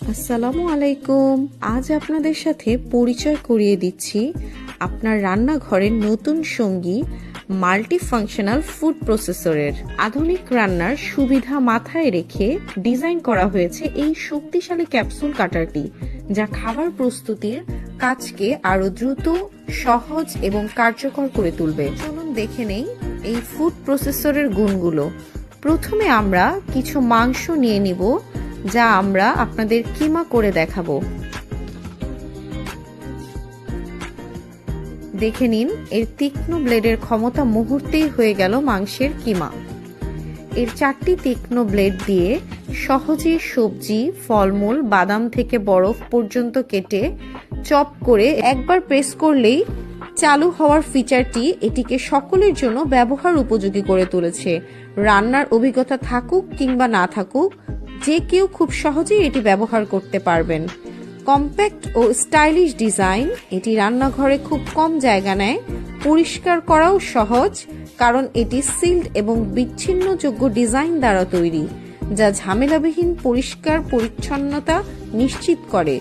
আসসালামু আলাইকুম। আজ আপনাদের সাথে পরিচয় করিয়ে দিচ্ছি আপনার রান্নাঘরের নতুন সঙ্গী মাল্টি ফাংশনাল ফুড প্রসেসরের আধুনিক রান্নার সুবিধা মাথায় রেখে ডিজাইন করা হয়েছে এই শক্তিশালী ক্যাপসুল কাটারটি, যা খাবার প্রস্তুতির কাজকে আরও দ্রুত, সহজ এবং কার্যকর করে তুলবে। চলুন দেখে নেই এই ফুড প্রসেসরের গুণগুলো। প্রথমে আমরা কিছু মাংস নিয়ে নিব। যা আমরা আপনাদের কিমা করে দেখাবো। দেখে নিন, এর তীক্ষ্ণ ব্লেডের ক্ষমতা মুহূর্তেই হয়ে গেল মাংসের কিমা। এর চারটি তীক্ষ্ণ ব্লেড দিয়ে সহজে সবজি, ফলমূল, বাদাম থেকে বরফ পর্যন্ত কেটে চপ করে একবার প্রেস করলেই চালু হওয়ার ফিচারটি এটিকে সকলের জন্য ব্যবহার উপযোগী করে তুলেছে। রান্নার অভিজ্ঞতা থাকুক কিংবা না থাকুক যে কেউ খুব সহজেই এটি ব্যবহার করতে পারবেন। কম্প্যাক্ট ও স্টাইলিশ ডিজাইন, এটি রান্নাঘরে খুব কম জায়গা নেয়, পরিষ্কার করাও সহজ, কারণ এটি সিল্ড এবং বিচ্ছিন্নযোগ্য ডিজাইন দ্বারা তৈরি, যা ঝামেলাবিহীন পরিষ্কার পরিচ্ছন্নতা নিশ্চিত করে।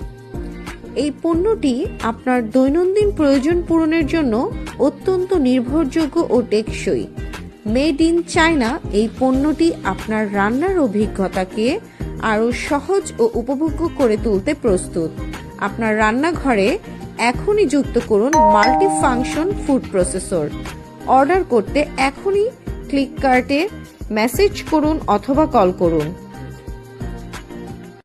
এই পণ্যটি আপনার দৈনন্দিন প্রয়োজন পূরণের জন্য অত্যন্ত নির্ভরযোগ্য ও টেকসই। মেড ইন চায়না এই পণ্যটি আপনার রান্নার অভিজ্ঞতাকে আরও সহজ ও উপভোগ্য করে তুলতে প্রস্তুত। আপনার রান্নাঘরে এখনই যুক্ত করুন multi function food processor. Order করতে এখনই ক্লিক কার্টে মেসেজ করুন অথবা কল করুন।